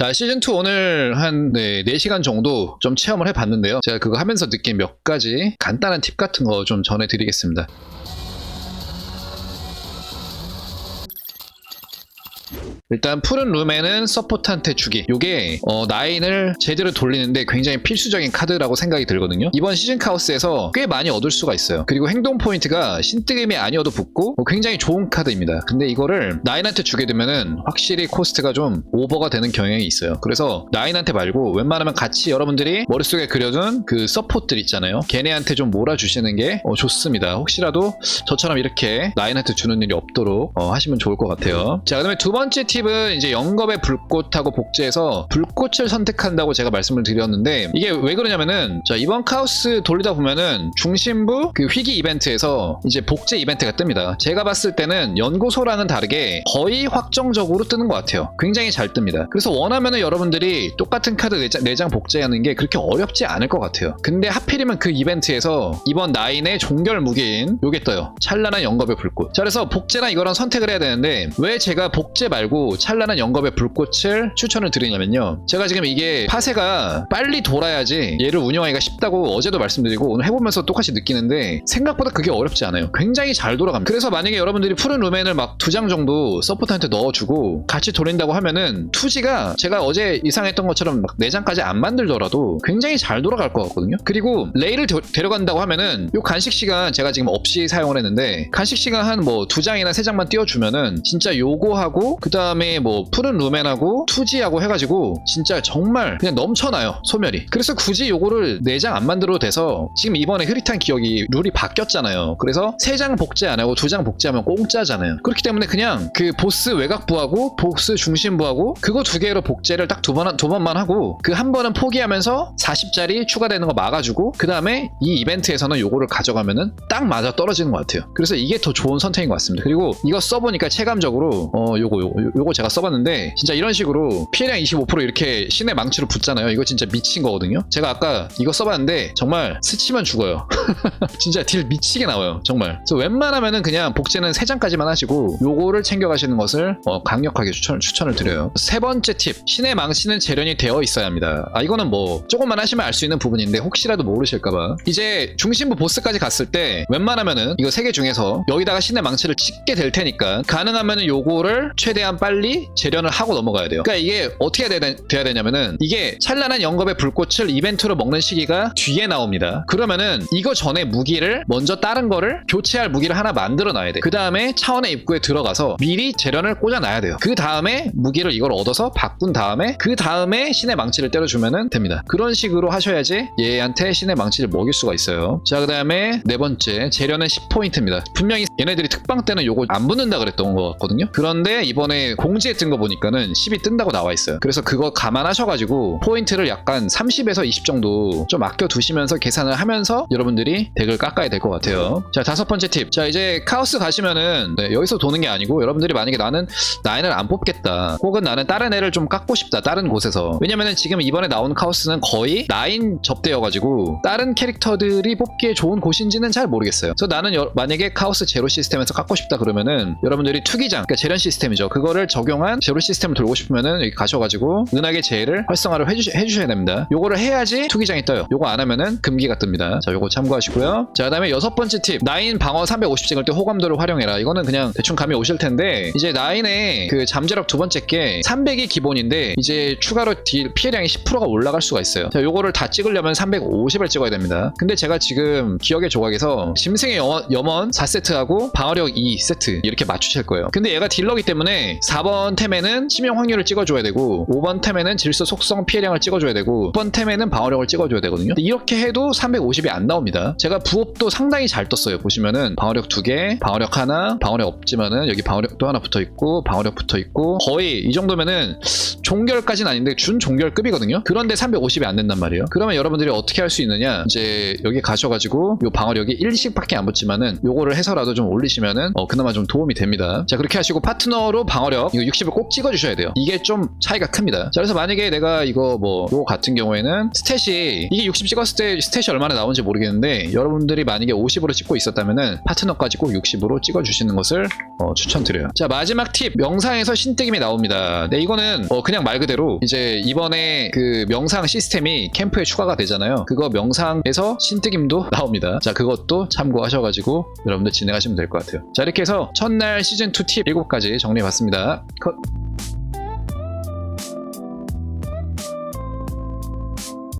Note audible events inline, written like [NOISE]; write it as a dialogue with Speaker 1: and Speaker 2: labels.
Speaker 1: 자, 시즌2 오늘 한 네, 4시간 정도 좀 체험을 해봤는데요. 제가 그거 하면서 느낀 몇 가지 간단한 팁 같은 거 좀 전해드리겠습니다. 일단 푸른 룸에는 서포트한테 주기. 요게 어, 나인을 제대로 돌리는데 굉장히 필수적인 카드라고 생각이 들거든요. 이번 시즌 카오스에서 꽤 많이 얻을 수가 있어요. 그리고 행동 포인트가 신뜨임이 아니어도 붙고 어, 굉장히 좋은 카드입니다. 근데 이거를 나인한테 주게 되면은 확실히 코스트가 좀 오버가 되는 경향이 있어요. 그래서 나인한테 말고 웬만하면 같이 여러분들이 머릿속에 그려둔 그 서포트들 있잖아요. 걔네한테 좀 몰아주시는 게 어, 좋습니다. 혹시라도 저처럼 이렇게 나인한테 주는 일이 없도록 어, 하시면 좋을 것 같아요. 자 그 다음에 두 번째 팁은 이제 영겁의 불꽃하고 복제해서 불꽃을 선택한다고 제가 말씀을 드렸는데 이게 왜 그러냐면은 자 이번 카오스 돌리다 보면은 중심부 그 희귀 이벤트에서 이제 복제 이벤트가 뜹니다. 제가 봤을 때는 연구소랑은 다르게 거의 확정적으로 뜨는 것 같아요. 굉장히 잘 뜹니다. 그래서 원하면은 여러분들이 똑같은 카드 4장, 4장 복제하는 게 그렇게 어렵지 않을 것 같아요. 근데 하필이면 그 이벤트에서 이번 나인의 종결 무기인 요게 떠요. 찬란한 영겁의 불꽃. 자 그래서 복제랑 이거랑 선택을 해야 되는데 왜 제가 복제 말고 찬란한 영겁의 불꽃을 추천을 드리냐면요. 제가 지금 이게 파세가 빨리 돌아야지 얘를 운영하기가 쉽다고 어제도 말씀드리고 오늘 해보면서 똑같이 느끼는데 생각보다 그게 어렵지 않아요. 굉장히 잘 돌아갑니다. 그래서 만약에 여러분들이 푸른 루멘을 막 두 장 정도 서포트한테 넣어주고 같이 돌린다고 하면은 투지가 제가 어제 이상했던 것처럼 막 4장까지 안 만들더라도 굉장히 잘 돌아갈 것 같거든요. 그리고 레이를 데- 데려간다고 하면은 요 간식 시간 제가 지금 없이 사용을 했는데 간식 시간 한 뭐 두 장이나 세 장만 띄워주면은 진짜 요거하고 그 다음에 뭐 푸른 루멘하고 투지하고 해가지고 진짜 정말 그냥 넘쳐나요 소멸이. 그래서 굳이 요거를 네장안 만들어도 돼서 지금 이번에 흐릿한 기억이 룰이 바뀌었잖아요. 그래서 세장 복제 안 하고 두장 복제하면 공짜잖아요. 그렇기 때문에 그냥 그 보스 외곽부하고 보스 중심부하고 그거 두 개로 복제를 딱 두 번 두 번만 하고 그 한 번은 포기하면서 40짜리 추가되는 거 막아주고 그 다음에 이 이벤트에서는 요거를 가져가면은 딱 맞아 떨어지는 것 같아요. 그래서 이게 더 좋은 선택인 것 같습니다. 그리고 이거 써보니까 체감적으로 어 요거 요거 요거 제가 써봤는데 진짜 이런 식으로 피해량 25% 이렇게 신의 망치로 붙잖아요. 이거 진짜 미친 거거든요. 제가 아까 이거 써봤는데 정말 스치면 죽어요. [LAUGHS] 진짜 딜 미치게 나와요 정말. 그래서 웬만하면은 그냥 복제는 3장까지만 하시고 요거를 챙겨가시는 것을 어, 강력하게 추천, 추천을 드려요. 세 번째 팁. 신의 망치는 재련이 되어 있어야 합니다. 아 이거는 뭐 조금만 하시면 알 수 있는 부분인데 혹시라도 모르실까봐. 이제 중심부 보스까지 갔을 때 웬만하면은 이거 세 개 중에서 여기다가 신의 망치를 찍게 될 테니까 가능하면은 요거를 최대한 빨리 재련을 하고 넘어가야 돼요 그러니까 이게 어떻게 돼야, 되냐면은 이게 찬란한 영겁의 불꽃을 이벤트로 먹는 시기가 뒤에 나옵니다 그러면은 이거 전에 무기를 먼저 다른 거를 교체할 무기를 하나 만들어 놔야 돼. 그 다음에 차원의 입구에 들어가서 미리 재련을 꽂아 놔야 돼요. 그 다음에 무기를 이걸 얻어서 바꾼 다음에 그 다음에 신의 망치를 때려주면 됩니다. 그런 식으로 하셔야지 얘한테 신의 망치를 먹일 수가 있어요. 자, 그 다음에 네 번째 재련은 10포인트입니다. 분명히 얘네들이 특방 때는 요거 안 붙는다 그랬던 것 같거든요. 그런데 이번에 공지에 뜬 거 보니까는 10이 뜬다고 나와 있어요. 그래서 그거 감안하셔가지고 포인트를 약간 30에서 20 정도 좀 아껴 두시면서 계산을 하면서 여러분들이 덱을 깎아야 될 것 같아요. 자 다섯 번째 팁. 자 이제 카오스 가시면은 네, 여기서 도는 게 아니고 여러분들이 만약에 나는 나인을 안 뽑겠다. 혹은 나는 다른 애를 좀 깎고 싶다. 다른 곳에서. 왜냐면은 지금 이번에 나온 카오스는 거의 나인 접대여가지고 다른 캐릭터들이 뽑기에 좋은 곳인지는 잘 모르겠어요. 그래서 나는 여- 만약에 카오스 제로 시스템에서 깎고 싶다 그러면은 여러분들이 투기장, 그러니까 재련 시스템이죠. 그거를 적용한 제로 시스템을 돌고 싶으면은 여기 가셔가지고 은하계 제를 활성화를 해주, 해주셔야 됩니다. 요거를 해야지 투기장이 떠요. 요거 안 하면은 금기가 뜹니다. 자, 요거 참고하시고요. 자, 그 다음에 여섯 번째 팁. 나인 방어 350 찍을 때 호감도를 활용해라. 이거는 그냥 대충 감이 오실 텐데 이제 나인의 그 잠재력 두 번째 게 300이 기본인데 이제 추가로 딜 피해량이 10%가 올라갈 수가 있어요. 자, 요거를 다 찍으려면 350을 찍어야 됩니다. 근데 제가 지금 기억의 조각에서 짐승의 염원 4세트하고 방어력 2세트 이렇게 맞추실 거예요. 근데 얘가 딜러기 때문에 4번 템에는 치명 확률을 찍어줘야 되고 5번 템에는 질소 속성 피해량을 찍어줘야 되고 6번 템에는 방어력을 찍어줘야 되거든요. 이렇게 해도 350이 안 나옵니다. 제가 부업도 상당히 잘 떴어요. 보시면은 방어력 2개, 방어력 하나, 방어력 없지만은 여기 방어력 또 하나 붙어 있고 방어력 붙어 있고 거의 이 정도면은 종결까지는 아닌데 준 종결급이거든요. 그런데 350이 안 된단 말이에요. 그러면 여러분들이 어떻게 할 수 있느냐? 이제 여기 가셔가지고 요 방어력이 1씩밖에 안 붙지만은 요거를 해서라도 좀 올리시면은 어, 그나마 좀 도움이 됩니다. 자 그렇게 하시고 파트너로 방어력 이거 60을 꼭 찍어주셔야 돼요. 이게 좀 차이가 큽니다. 자 그래서 만약에 내가 이거 뭐 요거 같은 경우에는 스탯이 이게 60 찍었을 때 스탯이 얼마나 나오는지 모르겠는데 여러분들이 만약에 50으로 찍고 있었다면은 파트너까지 꼭 60으로 찍어주시는 것을 어, 추천드려요. 자 마지막 팁 명상에서 신뜨김이 나옵니다. 네 이거는 어, 그냥 말 그대로 이제 이번에 그 명상 시스템이 캠프에 추가가 되잖아요. 그거 명상에서 신뜨김도 나옵니다. 자 그것도 참고하셔가지고 여러분들 진행하시면 될 것 같아요. 자 이렇게 해서 첫날 시즌 2팁 7가지 정리해봤습니다. 컷.